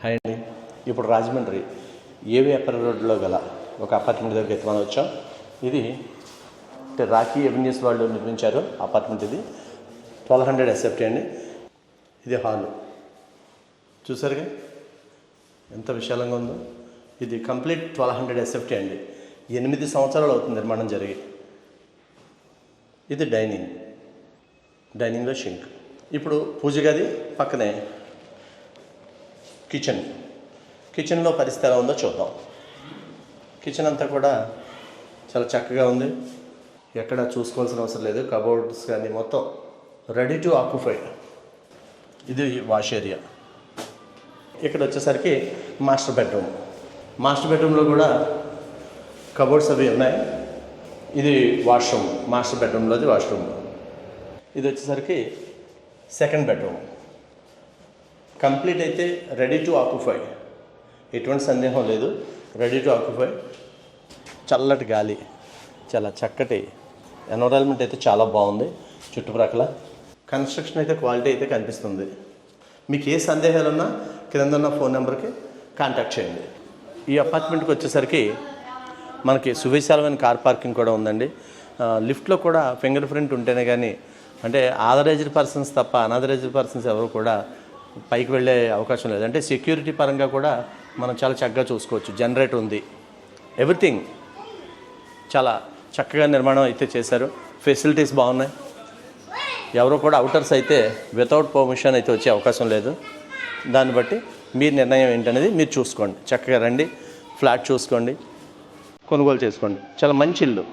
Hi అండి. ఇప్పుడు రాజమండ్రి ఏవి అప్పర్ రోడ్లో గల ఒక అపార్ట్మెంట్ దగ్గరికి ఎత్తుమని వచ్చాం. ఇది అంటే రాఖీ ఎవెన్యూస్ వాళ్ళు నిర్మించారు అపార్ట్మెంట్ ఇది. ట్వెల్వ్ హండ్రెడ్ ఎస్ఎఫ్టీ అండి. ఇది హాల్. చూసారుగా? ఎంత విశాలంగా ఉందో. ఇది కంప్లీట్ ట్వెల్వ్ హండ్రెడ్ ఎస్ఎఫ్టీ అండి. ఎనిమిది సంవత్సరాలు అవుతుంది నిర్మాణం జరిగి. ఇది డైనింగ్. డైనింగ్లో షింక్. ఇప్పుడు పూజ గది పక్కనే కిచెన్. కిచెన్లో పరిస్థితి ఎలా ఉందో చూద్దాం. కిచెన్ అంతా కూడా చాలా చక్కగా ఉంది. ఎక్కడ చూసుకోవాల్సిన అవసరం లేదు. కబోర్డ్స్ కానీ మొత్తం రెడీ టు ఆక్యుపై. ఇది వాష్ ఏరియా. ఇక్కడ వచ్చేసరికి మాస్టర్ బెడ్రూమ్. మాస్టర్ బెడ్రూమ్లో కూడా కబోర్డ్స్ అవి ఉన్నాయి. ఇది వాష్రూమ్. Master బెడ్రూమ్లోది washroom. ఇది వచ్చేసరికి సెకండ్ బెడ్రూమ్. కంప్లీట్ అయితే రెడీ టు ఆక్యుపై ఎటువంటి సందేహం లేదు. రెడీ టు ఆక్యుపై చల్లటి గాలి. చాలా చక్కటి ఎన్విరాన్మెంట్ అయితే చాలా బాగుంది. చుట్టుప్రక్కల కన్స్ట్రక్షన్ అయితే క్వాలిటీ అయితే కనిపిస్తుంది. మీకు ఏ సందేహాలు ఉన్నా కింద ఉన్న ఫోన్ నెంబర్కి కాంటాక్ట్ చేయండి. ఈ అపార్ట్మెంట్కి వచ్చేసరికి మనకి సువిశాలమైన కార్ పార్కింగ్ కూడా ఉందండి. లిఫ్ట్లో కూడా ఫింగర్ ప్రింట్ ఉంటేనే కానీ అంటే ఆథరైజ్డ్ పర్సన్స్ తప్ప అనాథరైజ్డ్ పర్సన్స్ ఎవరు కూడా పైకి వెళ్ళే అవకాశం లేదు. అంటే సెక్యూరిటీ పరంగా కూడా మనం చాలా చక్కగా చూసుకోవచ్చు. జనరేటర్ ఉంది. ఎవ్రీథింగ్ చాలా చక్కగా నిర్మాణం అయితే చేశారు. ఫెసిలిటీస్ బాగున్నాయి. ఎవరు కూడా అవుటర్స్ అయితే వితౌట్ పర్మిషన్ అయితే వచ్చే అవకాశం లేదు. దాన్ని బట్టి మీ నిర్ణయం ఏంటనేది మీరు చూసుకోండి. చక్కగా రండి. ఫ్లాట్ చూసుకోండి. కొనుగోలు చేసుకోండి. చాలా మంచి ఇల్లు.